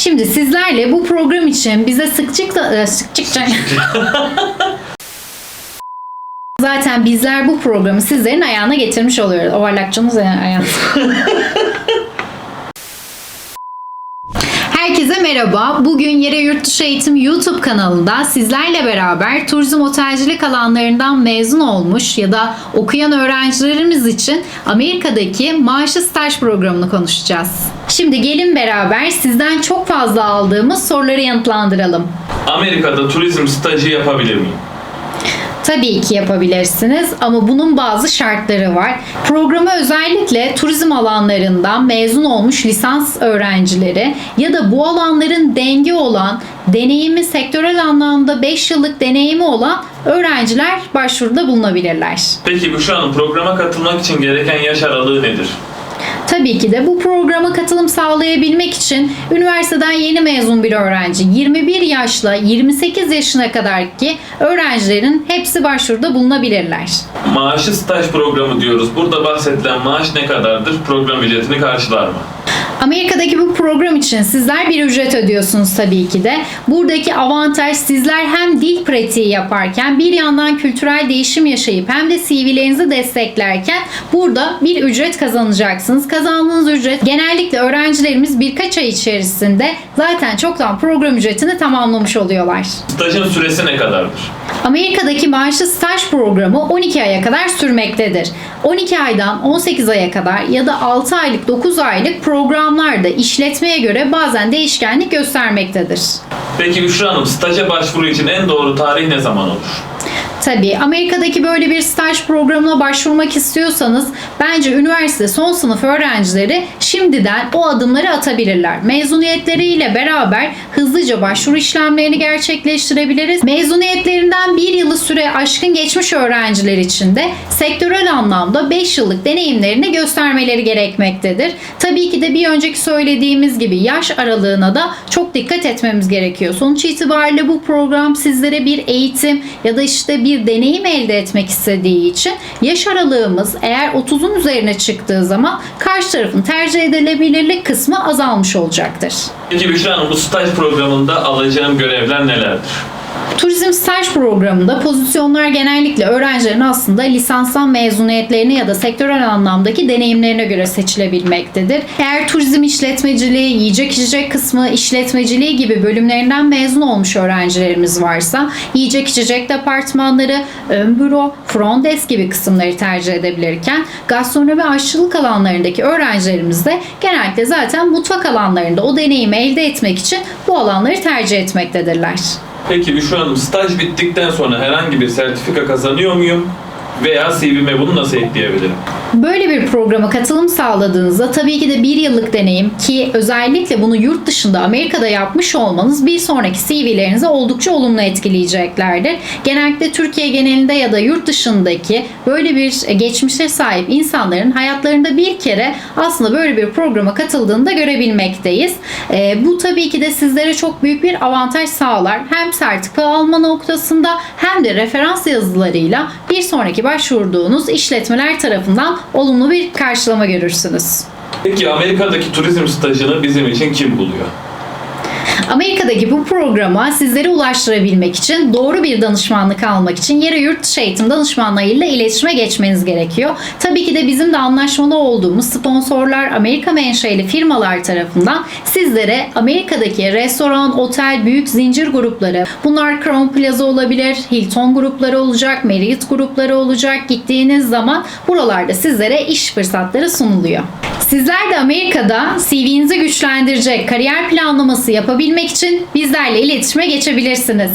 Şimdi sizlerle bu program için bize sıkçıkla e, sıkçıkça Zaten bizler bu programı sizlerin ayağına getirmiş oluyoruz. Overlockçunuz ayağına. merhaba. Bugün Yere Yurt Dışı Eğitim YouTube kanalında sizlerle beraber turizm otelcilik alanlarından mezun olmuş ya da okuyan öğrencilerimiz için Amerika'daki maaşlı staj programını konuşacağız. Şimdi gelin beraber sizden çok fazla aldığımız soruları yanıtlandıralım. Amerika'da turizm stajı yapabilir miyim? Tabii ki yapabilirsiniz ama bunun bazı şartları var. Programı özellikle turizm alanlarından mezun olmuş lisans öğrencileri ya da bu alanların denge olan, deneyimi sektörel anlamda 5 yıllık deneyimi olan öğrenciler başvuruda bulunabilirler. Peki Büşra Hanım programa katılmak için gereken yaş aralığı nedir? Tabii ki de bu programa katılım sağlayabilmek için üniversiteden yeni mezun bir öğrenci 21 yaşla 28 yaşına kadar ki öğrencilerin hepsi başvuruda bulunabilirler. Maaşlı staj programı diyoruz. Burada bahsedilen maaş ne kadardır? Program ücretini karşılar mı? Amerika'daki bu program için sizler bir ücret ödüyorsunuz tabii ki de. Buradaki avantaj sizler hem dil pratiği yaparken bir yandan kültürel değişim yaşayıp hem de CV'lerinizi desteklerken burada bir ücret kazanacaksınız. Kazandığınız ücret genellikle öğrencilerimiz birkaç ay içerisinde zaten çoktan program ücretini tamamlamış oluyorlar. Stajın süresi ne kadardır? Amerika'daki maaşlı staj programı 12 aya kadar sürmektedir. 12 aydan 18 aya kadar ya da 6 aylık 9 aylık programlarda işletmeye göre bazen değişkenlik göstermektedir. Peki Büşra Hanım staja başvuru için en doğru tarih ne zaman olur? Tabii Amerika'daki böyle bir staj programına başvurmak istiyorsanız bence üniversite son sınıf öğrencileri şimdiden o adımları atabilirler. Mezuniyetleriyle beraber hızlıca başvuru işlemlerini gerçekleştirebiliriz. Mezuniyetlerinden bir yılı süre aşkın geçmiş öğrenciler için de sektörel anlamda 5 yıllık deneyimlerini göstermeleri gerekmektedir. Tabii ki de bir önceki söylediğimiz gibi yaş aralığına da çok dikkat etmemiz gerekiyor. Sonuç itibariyle bu program sizlere bir eğitim ya da işte bir deneyim elde etmek istediği için yaş aralığımız eğer 30'un üzerine çıktığı zaman karşı tarafın tercih edilebilirlik kısmı azalmış olacaktır. Peki Büşra Hanım bu staj programında alacağım görevler nelerdir? Turizm staj programında pozisyonlar genellikle öğrencilerin aslında lisanstan mezuniyetlerine ya da sektörel anlamdaki deneyimlerine göre seçilebilmektedir. Eğer turizm işletmeciliği, yiyecek içecek kısmı işletmeciliği gibi bölümlerinden mezun olmuş öğrencilerimiz varsa yiyecek içecek departmanları, ön büro, front desk gibi kısımları tercih edebilirken gastronomi aşçılık alanlarındaki öğrencilerimiz de genellikle zaten mutfak alanlarında o deneyimi elde etmek için bu alanları tercih etmektedirler. Peki Büşra Hanım staj bittikten sonra herhangi bir sertifika kazanıyor muyum? Veya CV'me bunu nasıl ekleyebilirim? Böyle bir programa katılım sağladığınızda tabii ki de bir yıllık deneyim ki özellikle bunu yurt dışında Amerika'da yapmış olmanız bir sonraki CV'lerinizi oldukça olumlu etkileyeceklerdir. Genellikle Türkiye genelinde ya da yurt dışındaki böyle bir geçmişe sahip insanların hayatlarında bir kere aslında böyle bir programa katıldığını da görebilmekteyiz. Ee, bu tabii ki de sizlere çok büyük bir avantaj sağlar. Hem sertifika alma noktasında hem de referans yazılarıyla bir sonraki başvurduğunuz işletmeler tarafından olumlu bir karşılama görürsünüz. Peki Amerika'daki turizm stajını bizim için kim buluyor? Amerika'daki bu programa sizlere ulaştırabilmek için doğru bir danışmanlık almak için yere yurt dışı eğitim danışmanlarıyla iletişime geçmeniz gerekiyor. Tabii ki de bizim de anlaşmalı olduğumuz sponsorlar Amerika menşeli firmalar tarafından sizlere Amerika'daki restoran, otel, büyük zincir grupları bunlar Crown Plaza olabilir, Hilton grupları olacak, Marriott grupları olacak. Gittiğiniz zaman buralarda sizlere iş fırsatları sunuluyor. Sizler de Amerika'da CV'nizi güçlendirecek kariyer planlaması yapabilmek için bizlerle iletişime geçebilirsiniz.